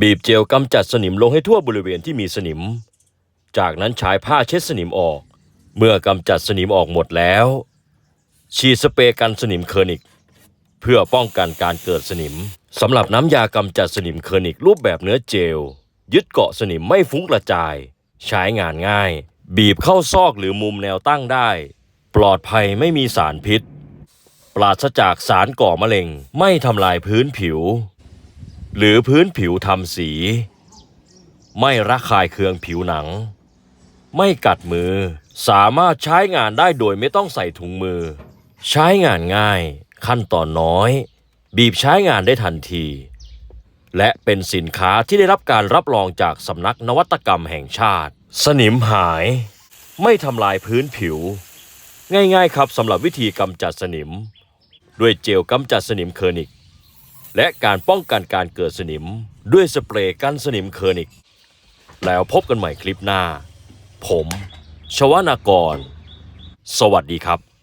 บีบเจลกำจัดสนิมลงให้ทั่วบริเวณที่มีสนิม จากนั้นใช้ผ้าเช็ดสนิมออก เมื่อกำจัดสนิมออกหมดแล้ว ฉีดสเปรย์กันสนิมเคอร์นิก เพื่อป้องกันการเกิดสนิมสำหรับน้ำยากำจัดสนิมเคอร์นิกรูปแบบเนื้อเจล ยึดเกาะสนิมไม่ฟุ้งกระจาย ใช้งานง่าย บีบเข้าซอกหรือมุมแนวตั้งได้ ปลอดภัยไม่มีสารพิษ ปราศจากสารก่อมะเร็งไม่ทำลายพื้นผิว หรือพื้นผิวทำสี ไม่ระคายเคืองผิวหนัง ไม่กัดมือ สามารถใช้งานได้โดยไม่ต้องใส่ถุงมือ ใช้งานง่าย ขั้นตอนน้อย บีบใช้งานได้ทันที และเป็นสินค้าที่ได้รับการรับรองจากสำนักนวัตกรรมแห่งชาติ สนิมหาย ไม่ทำลายพื้นผิว ง่ายๆครับสำหรับวิธีกำจัดสนิม ด้วยเจลกำจัดสนิมเคอร์นิก และการป้องกันการเกิดสนิม ด้วยสเปรย์กันสนิมเคอร์นิก แล้วพบกันใหม่คลิปหน้า ผม ชวนากร สวัสดีครับ